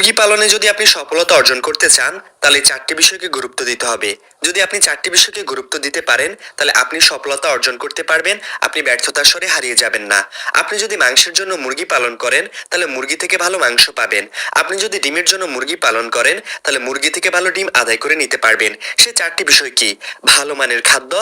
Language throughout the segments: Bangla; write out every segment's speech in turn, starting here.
মুরগি পালনে যদি আপনি সফলতা অর্জন করতে চান, তাহলে চারটি বিষয়কে গুরুত্ব দিতে হবে। যদি আপনি চারটি বিষয়কে গুরুত্ব দিতে পারেন, তাহলে আপনি সফলতা অর্জন করতে পারবেন, আপনি ব্যর্থতার স্বরে হারিয়ে যাবেন না। আপনি যদি মাংসের জন্য মুরগি পালন করেন, তাহলে মুরগি থেকে ভালো মাংস পাবেন। আপনি যদি ডিমের জন্য মুরগি পালন করেন, তাহলে মুরগি থেকে ভালো ডিম আদায় করে নিতে পারবেন। সে চারটি বিষয় কি? ভালো মানের খাদ্য,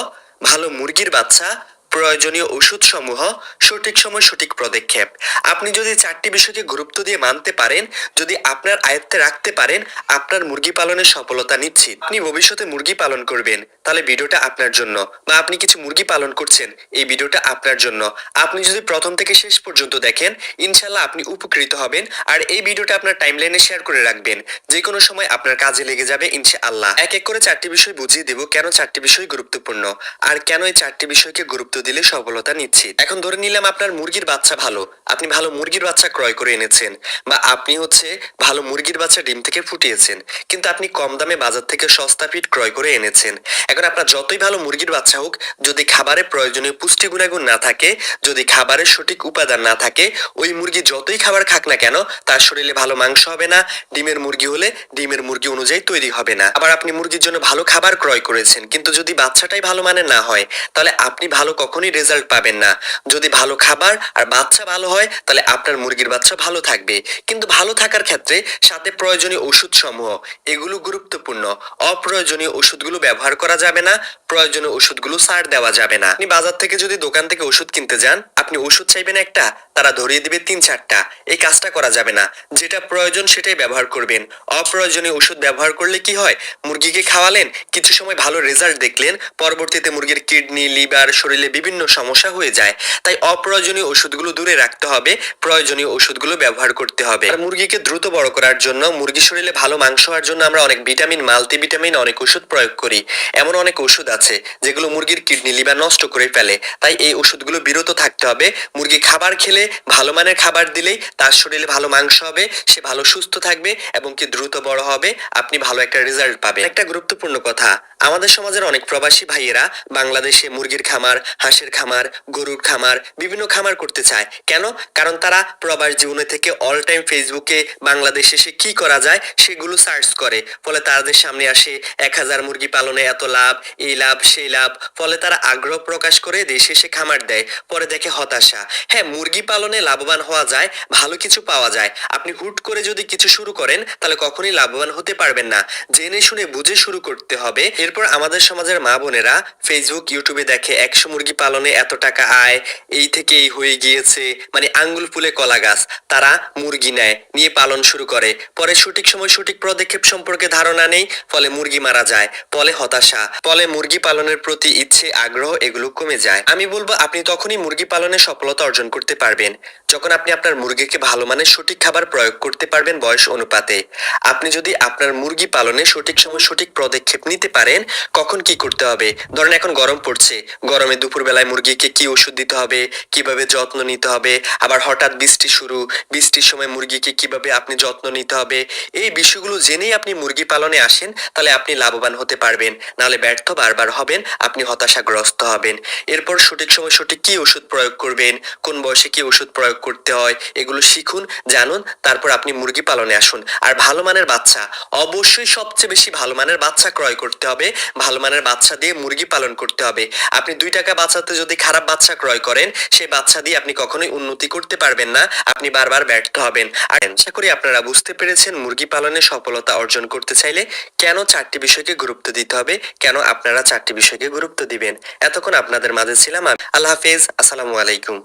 ভালো মুরগির বাচ্চা প্রয়োজনীয় ওষুধ সমূহ সঠিক সময় সঠিক পদক্ষেপ। আপনি যদি চারটি বিষয়কে গুরুত্ব দিয়ে মানতে পারেন, যদি আপনার আয়ত্তে রাখতে পারেন, আপনার মুরগি পালনের সফলতা নিশ্চিত। আপনি ভবিষ্যতে মুরগি পালন করবেন, তাহলে ভিডিওটা আপনার জন্য বা আপনি কিছু মুরগি পালন করছেন, এই ভিডিওটা আপনার জন্য। আপনি যদি প্রথম থেকে শেষ পর্যন্ত দেখেন ইনশাল্লাহ আপনি উপকৃত হবেন আর এই ভিডিওটা আপনার টাইমলাইনে শেয়ার করে রাখবেন। যে কোনো সময় আপনার কাজে লেগে যাবে, ইনশাআল্লাহ। এক এক করে চারটি বিষয় বুঝিয়ে দেব, কেন চারটি বিষয় গুরুত্বপূর্ণ? আর কেন এই চারটি বিষয়কে গুরুত্ব দিলে সফলতা নিশ্চিত। এখন ধরে নিলাম আপনার মুরগির বাচ্চা ভালো। আপনি ভালো মুরগির বাচ্চা ক্রয় করে এনেছেন বা আপনি হচ্ছে ভালো মুরগির বাচ্চা ডিম থেকে ফুটিয়েছেন। কিন্তু আপনি কম দামে বাজার থেকে সস্তা ফিট ক্রয় করে এনেছেন। এখন আপনার যতই ভালো মুরগির বাচ্চা হোক, যদি খাবারে প্রয়োজনীয় পুষ্টি গুণাগুণ না থাকে, যদি খাবারের সঠিক উপাদান না থাকে, ওই মুরগি যতই খাবার খাক না কেন, তার শরীরে ভালো মাংস হবে না, ডিমের মুরগি হলে ডিমের মুরগি অনুযায়ী তৈরি হবে না। আবার আপনি মুরগির জন্য ভালো খাবার ক্রয় করেছেন, কিন্তু যদি বাচ্চাটাই ভালো মানের না হয়, তাহলে আপনি ভালো কখনোই রেজাল্ট পাবেন না। যদি ভালো খাবার আর বাচ্চা ভালো হয়, তাহলে আপনার মুরগির বাচ্চা ভালো থাকবে। কিন্তু ভালো থাকার ক্ষেত্রে সাথে প্রয়োজনীয় ওষুধ সমূহ এগুলো গুরুত্বপূর্ণ। অপ্রয়োজনীয় ওষুধগুলো ব্যবহার করা যাবে না, প্রয়োজনীয় ওষুধগুলো সার দেওয়া যাবে না। আপনি বাজার থেকে যদি দোকান থেকে ওষুধ কিনতে যান, আপনি ওষুধ চাইবেন একটা, তারা ধরিয়ে দিবে তিন চারটা। এই কাজটা করা যাবে না। যেটা প্রয়োজন সেটাই ব্যবহার করবেন। অপ্রয়োজনীয় ওষুধ ব্যবহার করলে কি হয়? মুরগিকে খাওয়ালেন, কিছু সময় ভালো রেজাল্ট দেখলেন, পরবর্তীতে মুরগির কিডনি লিভার শরীরে বিভিন্ন সমস্যা হয়ে যায়। তাই অপ্রয়োজনীয় ওষুধগুলো দূরে রাখতে হবে, প্রয়োজনীয় ওষুধগুলো ব্যবহার করতে হবে। আর মুরগিকে দ্রুত বড় করার জন্য মুরগি শরীরে ভালো মাংস হওয়ার জন্য আমরা অনেক ভিটামিন, মাল্টিভিটামিন, অনেক ওষুধ প্রয়োগ করি। এমন অনেক ওষুধ আছে, যেগুলো মুরগির কিডনি লিভার নষ্ট করে ফেলে। তাই এই ওষুধগুলো বিরত থাকতে হবে। মুরগি খাবার খেলে ভালো মানের খাবার দিলেই তার শরীরে ভালো মাংস হবে, সে ভালো সুস্থ থাকবে এবং কি দ্রুত বড় হবে, আপনি ভালো একটা রেজাল্ট পাবেন। একটা গুরুত্বপূর্ণ কথা আমাদের সমাজের অনেক প্রবাসী ভাইয়েরা বাংলাদেশে মুরগির খামার, হাঁসের খামার, গরুর খামার, বিভিন্ন খামার করতে চায়। কেন? কারণ তারা প্রবাস জীবনে থেকে অল টাইম ফেসবুকে বাংলাদেশে এসে কি করা যায় সেগুলো সার্চ করে। ফলে তাদের সামনে আসে এক হাজার মুরগি পালনে এত লাভ, এই লাভ, সেই লাভ। ফলে তারা আগ্রহ প্রকাশ করে দেশে এসে খামার দেয়, পরে দেখে হতাশা। হ্যাঁ মুরগি পালনে লাভবান হওয়া যায়, ভালো কিছু পাওয়া যায়। আপনি হুট করে যদি কিছু শুরু করেন, তাহলে কখনোই লাভবান হতে পারবেন না। জেনে শুনে বুঝে শুরু করতে হবে। এরপর আমাদের সমাজের মা বোনেরা ফেসবুক ইউটিউবে দেখে একশো মুরগি পালনে এত টাকা আয়, এই থেকে এই হয়ে গিয়েছে মানে আঙ্গুল ফুলে কলা গাছ। তারা মুরগি নেয়, নিয়ে পালন শুরু করে। পরে সঠিক সময় সঠিক পদক্ষেপ সম্পর্কে ধারণা নেই, ফলে মুরগি মারা যায় ফলে হতাশা ফলে মুরগি পালনের প্রতি ইচ্ছে, আগ্রহ এগুলো কমে যায়। আমি বলব, আপনি তখনই মুরগি পালনে সফলতা অর্জন করতে পারবেন। যখন আপনি আপনার মুরগিকে ভালো মানের সঠিক খাবার প্রয়োগ করতে পারবেন বয়স অনুপাতে। আপনি যদি আপনার মুরগি পালনে সঠিক সময় সঠিক পদক্ষেপ নিতে পারেন কখন কি করতে হবে? ধরেন এখন গরম পড়ছে, গরমে দুপুর বেলায় মুরগিকে কি ওষুধ দিতে হবে, কীভাবে যত্ন নিতে হবে, আবার হঠাৎ বৃষ্টি শুরু, বৃষ্টির সময় মুরগিকে কীভাবে আপনি যত্ন নিতে হবে, এই বিষয়গুলো জেনেই আপনি মুরগি পালনে আসেন, তাহলে আপনি লাভবান হতে পারবেন, নাহলে ব্যর্থ বারবার হবেন, আপনি হতাশাগ্রস্ত হবেন। এরপর সঠিক সময় সঠিক কি ওষুধ প্রয়োগ করবেন, কোন বয়সে কি ওষুধ প্রয়োগ করতে হয়, এগুলো শিখুন, জানুন, তারপর আপনি মুরগি পালনে আসুন। আর ভালো মানের বাচ্চা, অবশ্যই সবচেয়ে বেশি ভালো মানের বাচ্চা ক্রয় করতে হবে ভালো মানের বাচ্চা দিয়ে মুরগি পালন করতে হবে। আপনি দুই টাকা বাচ্চাতে যদি খারাপ বাচ্চা ক্রয় করেন সেই বাচ্চা দিয়ে আপনি কখনোই উন্নতি করতে পারবেন না, আপনি বারবার ব্যর্থ হবেন। আর আশা করি আপনারা বুঝতে পেরেছেন মুরগি পালনে সফলতা অর্জন করতে চাইলে কেন চারটি বিষয়কে গুরুত্ব দিতে হবে, কেন আপনারা চারটি বিষয়কে গুরুত্ব দিবেন। এতক্ষণ আপনাদের মাঝে ছিলাম আল্লাহ হাফেজ, আসসালামু আলাইকুম।